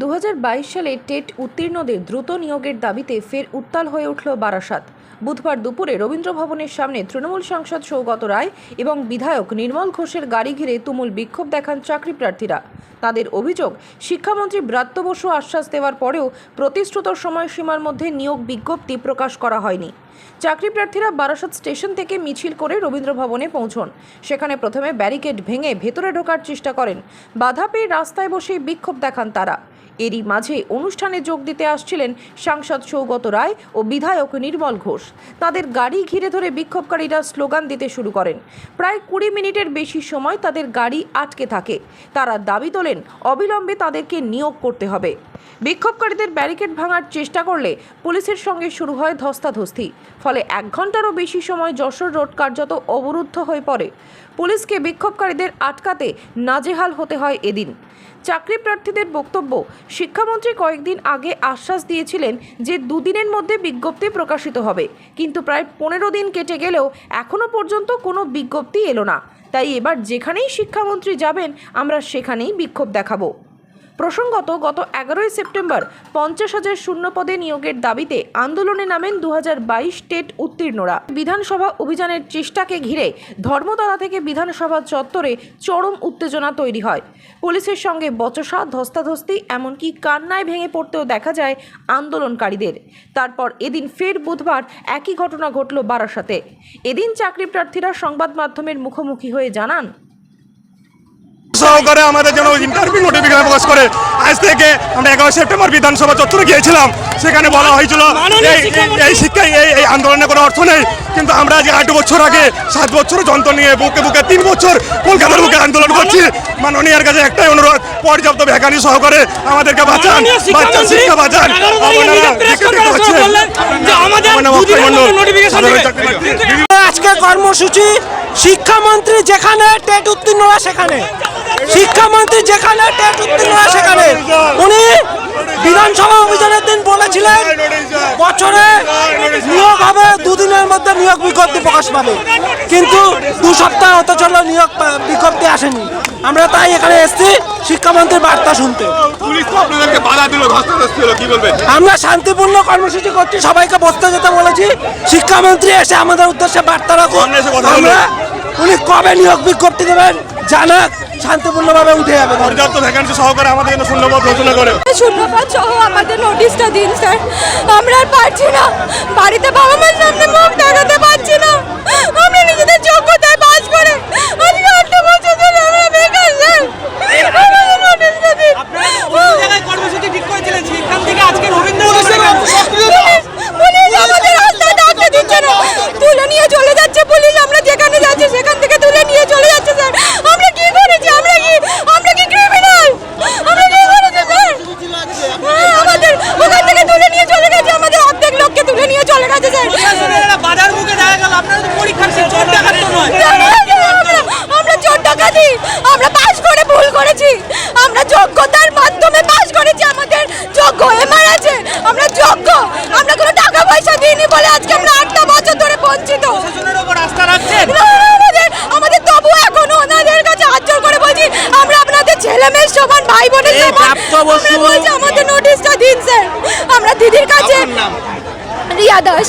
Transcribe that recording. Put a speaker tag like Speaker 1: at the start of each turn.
Speaker 1: দু হাজার বাইশ সালে টেট উত্তীর্ণদের দ্রুত নিয়োগের দাবিতে ফের উত্তাল হয়ে উঠল বারাসাত। বুধবার দুপুরে রবীন্দ্র ভবনের সামনে তৃণমূল সাংসদ সৌগত রায় এবং বিধায়ক নির্মল ঘোষের গাড়ি ঘিরে তুমুল বিক্ষোভ দেখান চাকরি প্রার্থীরা। তাদের অভিযোগ, শিক্ষামন্ত্রী ব্রাত্য বসু আশ্বাস দেওয়ার পরেও প্রতিশ্রুত সময়সীমার মধ্যে নিয়োগ বিজ্ঞপ্তি প্রকাশ করা হয়নি। চাকরি প্রার্থীরা বারাসাত স্টেশন থেকে মিছিল করে রবীন্দ্র ভবনে পৌঁছন। সেখানে প্রথমে ব্যারিকেড ভেঙে ভেতরে ঢোকার চেষ্টা করেন। বাধা পেয়ে রাস্তায় বসে বিক্ষোভ দেখান তারা। এরই মাঝে অনুষ্ঠানে যোগ দিতে আসছিলেন সাংসদ সৌগত রায় ও বিধায়ক নির্মল ঘোষ। তাদের গাড়ি ঘিরে ধরে বিক্ষোভকারীরা স্লোগান দিতে শুরু করেন। প্রায় কুড়ি মিনিটের বেশি সময় তাদের গাড়ি আটকে থাকে। তারা দাবি তোলেন, অবিলম্বে তাদেরকে নিয়োগ করতে হবে। বিক্ষোভকারীদের ব্যারিকেড ভাঙার চেষ্টা করলে পুলিশের সঙ্গে শুরু হয় ধস্তাধস্তি। ফলে এক ঘন্টারও বেশি সময় যশোর রোড কার্যত অবরুদ্ধ হয়ে পড়ে। পুলিশকে বিক্ষোভকারীদের আটকাতে নাজেহাল হতে হয় এদিন। চাকরি প্রার্থীদের বক্তব্য, শিক্ষামন্ত্রী কয়েকদিন আগে আশ্বাস দিয়েছিলেন যে দুদিনের মধ্যে বিজ্ঞপ্তি প্রকাশিত হবে। কিন্তু প্রায় পনেরো দিন কেটে গেলেও এখনও পর্যন্ত কোনো বিজ্ঞপ্তি এলো না। তাই এবার যেখানেই শিক্ষামন্ত্রী যাবেন, আমরা সেখানেই বিক্ষোভ দেখাবো। প্রসঙ্গত, গত এগারোই সেপ্টেম্বর পঞ্চাশ হাজার শূন্য পদে নিয়োগের দাবিতে আন্দোলনে নামেন দু টেট উত্তীর্ণরা। বিধানসভা অভিযানের চেষ্টাকে ঘিরে ধর্মতলা থেকে বিধানসভা চত্বরে চরম উত্তেজনা তৈরি হয়। পুলিশের সঙ্গে বচসা, ধস্তাধস্তি, এমনকি কান্নায় ভেঙে পড়তেও দেখা যায় আন্দোলনকারীদের। তারপর এদিন ফের বুধবার একই ঘটনা ঘটল বারাসাতে। এদিন চাকরি প্রার্থীরা সংবাদ মাধ্যমের মুখোমুখি হয়ে জানান
Speaker 2: সহকারে আমাদের যেন ইন্টারভিউ নোটিফিকেশন প্রকাশ করে। আজ থেকে আমরা এগারো সেপ্টেম্বর বিধানসভা চত্বরে গিয়েছিলাম। সেখানে বলা হয়েছিল এই শিক্ষায় এই এই আন্দোলনের কোনো অর্থ নেই। কিন্তু আমরা আজ আট বছর আগে সাত বছর যন্ত্র নিয়ে বুকে বুকে তিন বছর কলকাতার বুকে আন্দোলন করছি। মাননীয়ার কাছে একটাই অনুরোধ পর্যাপ্ত ভ্যাকানি সহকারে আমাদেরকে বাঁচান
Speaker 3: বাচ্চা
Speaker 2: শিক্ষা বাঁচান।
Speaker 4: আজকে কর্মসূচি শিক্ষামন্ত্রী যেখানে টেট উত্তীর্ণরা সেখানে। শিক্ষামন্ত্রী যেখানে টেট সেখানে। উনি বিধানসভা অভিযানের দিন বলেছিলেন বছরে নিয়োগ হবে দুদিনের মধ্যে নিয়োগ বিজ্ঞপ্তি প্রকাশ পাবে। কিন্তু দু সপ্তাহ হতে চলল নিয়োগ বিজ্ঞপ্তি আসেনি। আমরা তাই এখানে এসেছি শিক্ষামন্ত্রীর বার্তা শুনতে। আমরা শান্তিপূর্ণ কর্মসূচি করছি সবাইকে বসতে যেতে বলেছি। শিক্ষামন্ত্রী এসে আমাদের উদ্দেশ্যে বার্তা রাখুন। আমরা উনি কবে নিয়োগ বিজ্ঞপ্তি দেবেন জানাক। শান্তিপূর্ণভাবে উঠে যাবে।
Speaker 2: পর্যাপ্ত ভ্যাকান্সি সহকারে আমাদের জন্য শূন্যপদ ঘোষণা করে।
Speaker 5: শূন্যপদ সহ আমাদের নোটিশটা দিন স্যার আমরা আর পারছি না। বাড়িতে বাবা মার সামনে মুখ দেখাতে পারছি না আমরা নিজেদের যোগ্যতায় বাস করে আজকে আটটা বছর ধরে আমরা বেকার স্যার আমাদের নোটিশটা দিন
Speaker 3: কর্মসূচি ঠিক করেছিলেন সেখান থেকে আজকে রবীন্দ্র
Speaker 5: পুলিশ পুলিশ আমাদের রাস্তায় ডাকতে দিচ্ছে না তুলে নিয়ে চলে যাচ্ছে পুলিশ আমরা যেখানে যাচ্ছি সেখান থেকে তুলে নিয়ে চলে যাচ্ছে স্যার আমরা কি করেছি আমরা কি আমরা কি ক্রিমিনাল আমরা কি করেছি স্যার হ্যাঁ, আমাদের ওখান থেকে তুলে নিয়ে চলে গেছে আমাদের অর্ধেক লোককে তুলে নিয়ে চলে গেছে স্যার
Speaker 3: বাজার মুখে দেখা গেল আপনারা তো চোর ডাকাত তো নয়।
Speaker 5: আমরা- আমরা চোর ডাকাতি। আমরা পাশ করে ভুল করেছি। আমরা যোগ্যতার মাধ্যমে পাশ করেছি। আমাদের যোগ্য এমআর আছে। আমরা যোগ্য। আমরা কোনো টাকা পয়সা দিইনি বলে আজকে আমরা আটটা বছর ধরে বঞ্চিত।
Speaker 3: প্রশাসনের ওপর আস্থা রাখছেন?
Speaker 5: আমাদের আমাদের তবু এখনও ওনাদের কাছে হাত জোর করে বলছি আমরা আপনাদের ছেলে মেয়ের সমান ভাই বোনের সমান। আমরা বলছি আমাদের নোটিশটা দিন স্যার আমরা দিদির কাছে রিয়া দাস।